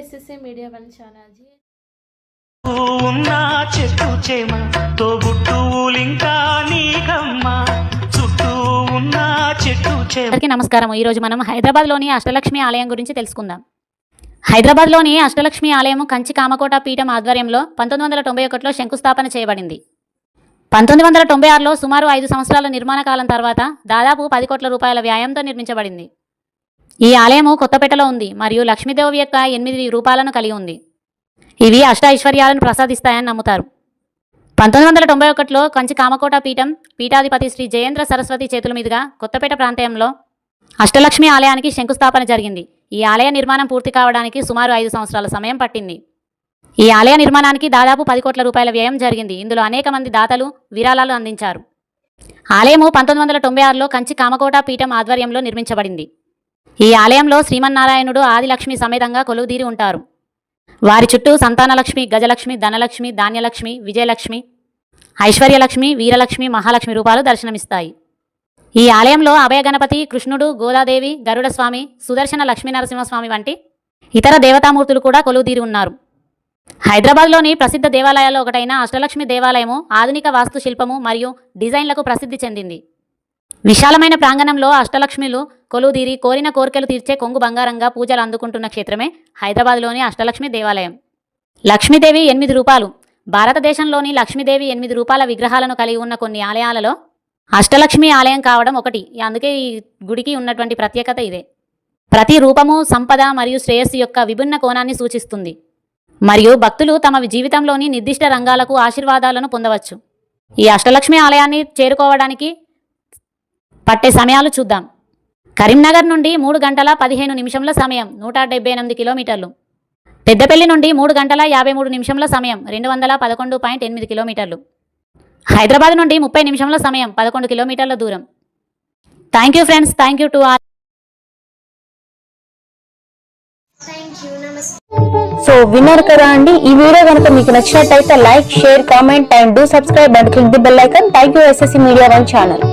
SSA media one channel ఉన్న చెట్టు చేమ తోబుట్టువులింకా నీకమ్మ. చుట్టూ ఉన్న చెట్టు చేమ. అందరికీ నమస్కారం. ఈరోజు మనం హైదరాబాద్లోని అష్టలక్ష్మి ఆలయం గురించి తెలుసుకుందాం. హైదరాబాద్లోని అష్టలక్ష్మి ఆలయం కంచి కామకోట పీఠం ఆధ్వర్యంలో పంతొమ్మిది వందల తొంభై ఒకటిలో శంకుస్థాపన చేయబడింది. పంతొమ్మిది వందల తొంభై ఆరులో సుమారు ఐదు సంవత్సరాల నిర్మాణ కాలం తర్వాత దాదాపు పది కోట్ల రూపాయల వ్యాయంతో నిర్మించబడింది. ఈ ఆలయము కొత్తపేటలో ఉంది మరియు లక్ష్మీదేవి యొక్క ఎనిమిది రూపాలను కలిగి ఉంది. ఇవి అష్ట ఐశ్వర్యాలను ప్రసాదిస్తాయని నమ్ముతారు. పంతొమ్మిది వందల తొంభై ఒకటిలో కంచి కామకోట పీఠం పీఠాధిపతి శ్రీ జయేంద్ర సరస్వతి చేతుల మీదుగా కొత్తపేట ప్రాంతంలో అష్టలక్ష్మి ఆలయానికి శంకుస్థాపన జరిగింది. ఈ ఆలయ నిర్మాణం పూర్తి కావడానికి సుమారు ఐదు సంవత్సరాల సమయం పట్టింది. ఈ ఆలయ నిర్మాణానికి దాదాపు పది కోట్ల రూపాయల వ్యయం జరిగింది. ఇందులో అనేక మంది దాతలు విరాళాలు అందించారు. ఆలయము పంతొమ్మిది వందల తొంభై ఆరులో కంచి కామకోట పీఠం ఆధ్వర్యంలో నిర్మించబడింది. ఈ ఆలయంలో శ్రీమన్నారాయణుడు ఆదిలక్ష్మి సమేతంగా కొలువుదీరి ఉంటారు. వారి చుట్టూ సంతానలక్ష్మి గజలక్ష్మి ధనలక్ష్మి ధాన్యలక్ష్మి విజయలక్ష్మి ఐశ్వర్యలక్ష్మి వీరలక్ష్మి మహాలక్ష్మి రూపాలు దర్శనమిస్తాయి. ఈ ఆలయంలో అభయ గణపతి కృష్ణుడు గోదాదేవి గరుడస్వామి సుదర్శన లక్ష్మీనరసింహస్వామి వంటి ఇతర దేవతామూర్తులు కూడా కొలువుదీరి ఉన్నారు. హైదరాబాద్లోని ప్రసిద్ధ దేవాలయాల్లో ఒకటైన అష్టలక్ష్మి దేవాలయము ఆధునిక వాస్తుశిల్పము మరియు డిజైన్లకు ప్రసిద్ధి చెందింది. విశాలమైన ప్రాంగణంలో అష్టలక్ష్మిలు కొలుదీరి కోరిన కోరికలు తీర్చే కొంగు బంగారంగా పూజలు అందుకుంటున్న క్షేత్రమే హైదరాబాద్లోని అష్టలక్ష్మి దేవాలయం. లక్ష్మీదేవి ఎనిమిది రూపాలు. భారతదేశంలోని లక్ష్మీదేవి ఎనిమిది రూపాల విగ్రహాలను కలిగి ఉన్న కొన్ని ఆలయాలలో అష్టలక్ష్మి ఆలయం కావడం ఒకటి. అందుకే ఈ గుడికి ఉన్నటువంటి ప్రత్యేకత ఇదే. ప్రతి రూపము సంపద మరియు శ్రేయస్సు యొక్క విభిన్న కోణాన్ని సూచిస్తుంది. మరియు భక్తులు తమ జీవితంలోని నిర్దిష్ట రంగాలకు ఆశీర్వాదాలను పొందవచ్చు. ఈ అష్టలక్ష్మి ఆలయాన్ని చేరుకోవడానికి పట్టే సమయాలు చూద్దాం. కరీంనగర్ నుండి మూడు గంటల పదిహేను నిమిషంల సమయం నూట డెబ్బై ఎనిమిది కిలోమీటర్లు. పెద్దపల్లి నుండి మూడు గంటల యాభై మూడు నిమిషంల సమయం రెండు వందల పదకొండు పాయింట్ ఎనిమిది కిలోమీటర్లు. హైదరాబాద్ నుండి ముప్పై నిమిషంల సమయం పదకొండు కిలోమీటర్ల దూరం. Thank you friends thank you to all so విన్నారు కదా అండి. ఈ వీడియో కనుక మీకు నచ్చినట్టయితే like share comment and do subscribe and click the bell icon thank you SSC media one channel